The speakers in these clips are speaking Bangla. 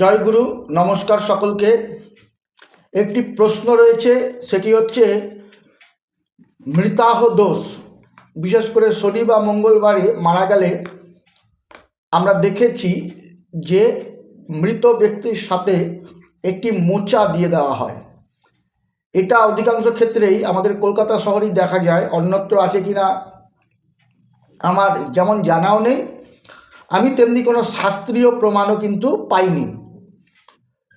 জয়গুরু নমস্কার সকলকে। একটি প্রশ্ন রয়েছে, সেটি হচ্ছে, মৃতাহ দোষ, বিশেষ করে শনি বা মঙ্গলবারে মারা গেলে আমরা দেখেছি যে মৃত ব্যক্তির সাথে একটি মোচা দিয়ে দেওয়া হয়। এটা অধিকাংশ ক্ষেত্রেই আমাদের কলকাতা শহরেই দেখা যায়, অন্যত্র আছে কিনা আমার যেমন জানাও নেই, আমি তেমনি কোনো শাস্ত্রীয় প্রমাণও কিন্তু পাইনি।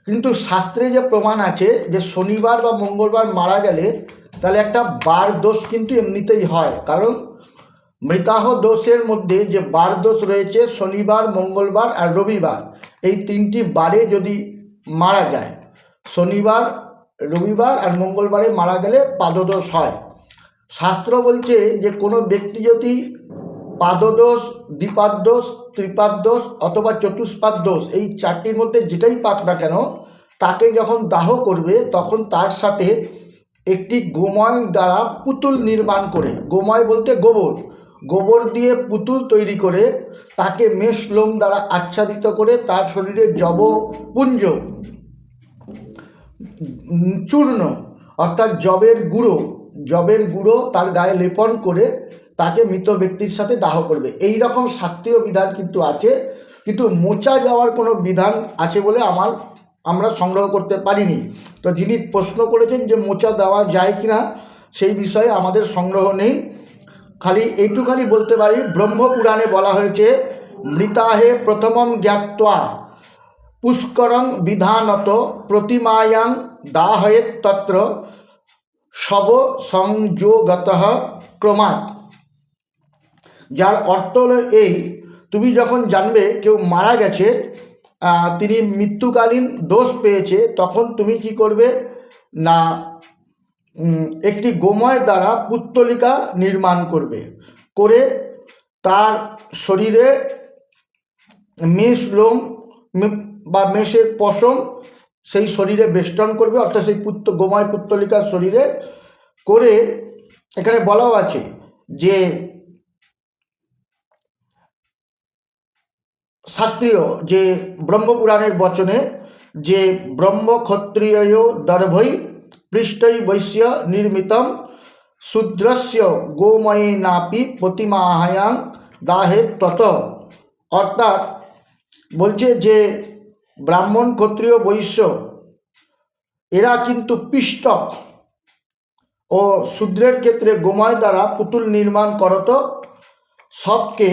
কিন্তু শাস্ত্রে যে প্রমাণ আছে যে শনিবার বা মঙ্গলবার মারা গেলে তাহলে একটা বার দোষ কিন্তু এমনিতেই হয়। কারণ মৃতাহ দোষের মধ্যে যে বার দোষ রয়েছে শনিবার, মঙ্গলবার আর রবিবার, এই তিনটি বারে যদি মারা যায়, শনিবার, রবিবার আর মঙ্গলবারে মারা গেলে পাদদোষ হয়। শাস্ত্র বলছে যে কোনো ব্যক্তি যদি পাদদোষ দ্বিপাদ দোষ ত্রিপাদ দোষ অথবা চতুষ্পাদ দোষ এই চারটির মধ্যে যেটাই পাক না কেন তাকে যখন দাহ করবে তখন তার সাথে একটি গোময় দ্বারা পুতুল নির্মাণ করে। গোময় বলতে গোবর। গোবর দিয়ে পুতুল তৈরি করে তাকে মেষ লোম দ্বারা আচ্ছাদিত করে তার শরীরে জবপুঞ্জ উম, চূর্ণ অর্থাৎ জবের গুঁড়ো জবের গুঁড়ো তার গায়ে লেপন করে তাকে মৃত ব্যক্তির সাথে দাহ করবে। এই রকম শাস্ত্রীয় বিধান কিন্তু আছে, কিন্তু মোচা যাওয়ার কোনো বিধান আছে বলে আমার, আমরা সংগ্রহ করতে পারিনি। তো যিনি প্রশ্ন করেছেন যে মোচা দেওয়া যায় কিনা, সেই বিষয়ে আমাদের সংগ্রহ নেই। খালি এইটুখানি বলতে পারি, ব্রহ্মপুরাণে বলা হয়েছে, মৃতাহে প্রথমম জ্ঞাত্বা, পুষ্করং বিধানত প্রতিমায়াং দাহয়েত তত্র শব সংযোগত ক্রমাৎ। যার অর্থ হলো এই, তুমি যখন জানবে কেউ মারা গেছে তিনি মৃত্যুকালীন দোষ পেয়েছে, তখন তুমি কি করবে? না একটি গোময় দ্বারা পুত্তলিকা নির্মাণ করবে। করে তার শরীরে মেষ লোম বা মেষের পশম সেই শরীরে বেষ্টন করবে, অর্থাৎ সেই পুত্র গোময় পুত্তলিকার শরীরে করে এখানে বলাও আছে যে শাস্ত্রীয় যে ব্রহ্মপুরাণের বচনে যে ব্রহ্ম ক্ষত্রিয় দর্ভৈ পৃষ্ঠৈ বৈশ্য নির্মিতম শূদ্রস্য গোময়ে নাপি প্রতিমাহায়াং দাহে তত। অর্থাৎ বলছে যে ব্রাহ্মণ ক্ষত্রিয় বৈশ্য, এরা কিন্তু পিষ্টক ও শূদ্রের ক্ষেত্রে গোময় দ্বারা পুতুল নির্মাণ করত। সবকে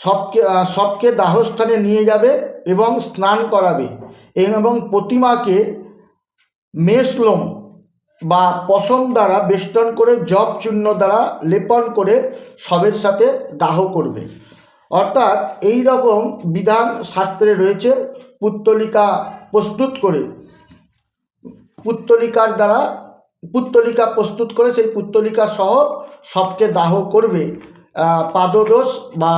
সবকে সবকে দাহস্থানে নিয়ে যাবে এবং স্নান করাবে এবং প্রতিমাকে মেষলোম বা পশম দ্বারা বেষ্টন করে জপ চূর্ণ দ্বারা লেপন করে সবের সাথে দাহ করবে। অর্থাৎ এই রকম বিধান শাস্ত্রে রয়েছে, পুত্তলিকা প্রস্তুত করে। পুত্তলিকার দ্বারা, পুত্তলিকা প্রস্তুত করে সেই পুত্তলিকা সহ সবকে দাহ করবে পাদদোষ বা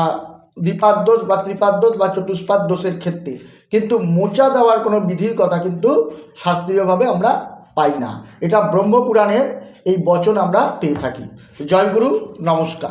দ্বিপাদ দোষ বা ত্রিপাদ দোষ বা চতুষ্পাদ দোষের ক্ষেত্রে। কিন্তু মোচা দেওয়ার কোনো বিধির কথা কিন্তু শাস্ত্রীয়ভাবে আমরা পাই না। এটা ব্রহ্মপুরাণের এই বচন আমরা পেয়ে থাকি। জয়গুরু নমস্কার।